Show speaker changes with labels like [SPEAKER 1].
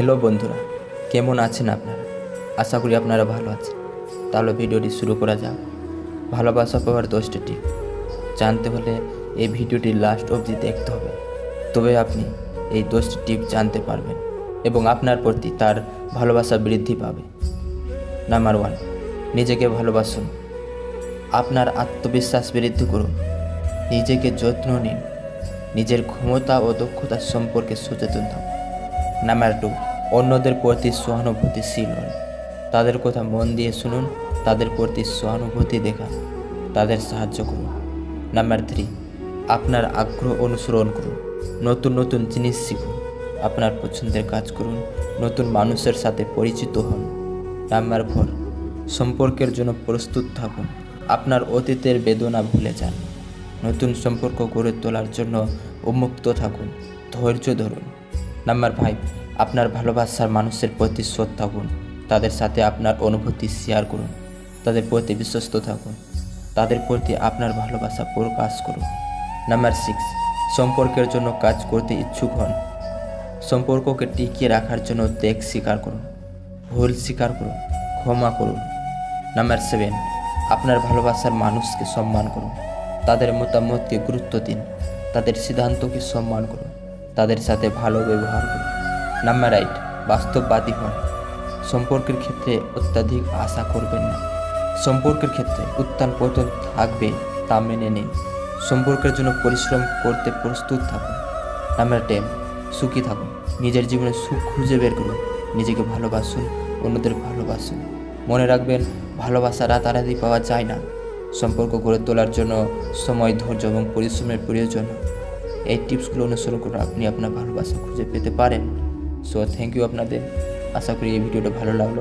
[SPEAKER 1] Hello বন্ধুরা, কেমন আছেন আপনারা? আশা করি আপনারা ভালো আছেন। তাহলে ভিডিওটি শুরু করা যাক। ভালোবাসা পাওয়ার দশটি টিপ। জানতে হলে এই ভিডিওটি লাস্ট অবধি দেখতে হবে। তবে আপনি এই দশটি টিপ জানতে পারবেন এবং আপনার প্রতি তার ভালোবাসা বৃদ্ধি পাবে। নাম্বার ওয়ান নিজেকে ভালোবাসুন। আপনার আত্মবিশ্বাস বৃদ্ধি করুন। নিজেকে যত্ন নিন। নিজের ক্ষমতা ও দক্ষতা সম্পর্কে সচেতন থাকুন। নাম্বার টু অন্যদের প্রতি সহানুভূতিশীল হন তাদের কথা মন দিয়ে শুনুন, তাদের প্রতি সহানুভূতি দেখান, তাদের সাহায্য করুন। নাম্বার থ্রি আপনার আগ্রহ অনুসরণ করুন। নতুন নতুন জিনিস শিখুন, আপনার পছন্দের কাজ করুন, নতুন মানুষের সাথে পরিচিত হন। নাম্বার ফোর সম্পর্কের জন্য প্রস্তুত থাকুন, আপনার অতীতের বেদনা ভুলে যান। নতুন সম্পর্ক গড়ে তোলার জন্য উন্মুক্ত থাকুন, ধৈর্য ধরুন। নাম্বার ফাইভ আপনার ভালোবাসার মানুষের প্রতি সৎ থাকুন তাদের সাথে আপনার অনুভূতি শেয়ার করুন। তাদের প্রতি বিশ্বস্ত থাকুন। তাদের প্রতি আপনার ভালোবাসা প্রকাশ করুন। নাম্বার সিক্স সম্পর্কের জন্য কাজ করতে ইচ্ছুক হন। সম্পর্ককে টিকিয়ে রাখার জন্য ত্যাগ স্বীকার করুন। ভুল স্বীকার করুন। ক্ষমা করুন। নাম্বার সেভেন আপনার ভালোবাসার মানুষকে সম্মান করুন। তাদের মতামতকে গুরুত্ব দিন। তাদের সিদ্ধান্তকে সম্মান করুন। তাদের সাথে ভালো ব্যবহার করুন। নাম্বার এইট বাস্তববাদী হন। সম্পর্কের ক্ষেত্রে অত্যাধিক আশা করবেন না। সম্পর্কের ক্ষেত্রে উত্থান পতন থাকবে তা মেনে নিন। সম্পর্কের জন্য পরিশ্রম করতে প্রস্তুত থাকুন। নাম্বার টেন, সুখী থাকুন। নিজের জীবনে সুখ খুঁজে বের করুন। নিজেকে ভালোবাসুন, অন্যদের ভালোবাসুন। মনে রাখবেন, ভালোবাসা রাতারাতি পাওয়া যায় না। সম্পর্ক গড়ে তোলার জন্য সময়, ধৈর্য এবং পরিশ্রমের প্রয়োজন। এই টিপসগুলো অনুসরণ করে আপনি আপনার ভালোবাসা খুঁজে পেতে পারেন। সো থ্যাংক ইউ আপনাদের। আশা করি এই ভিডিওটা ভালো লাগল।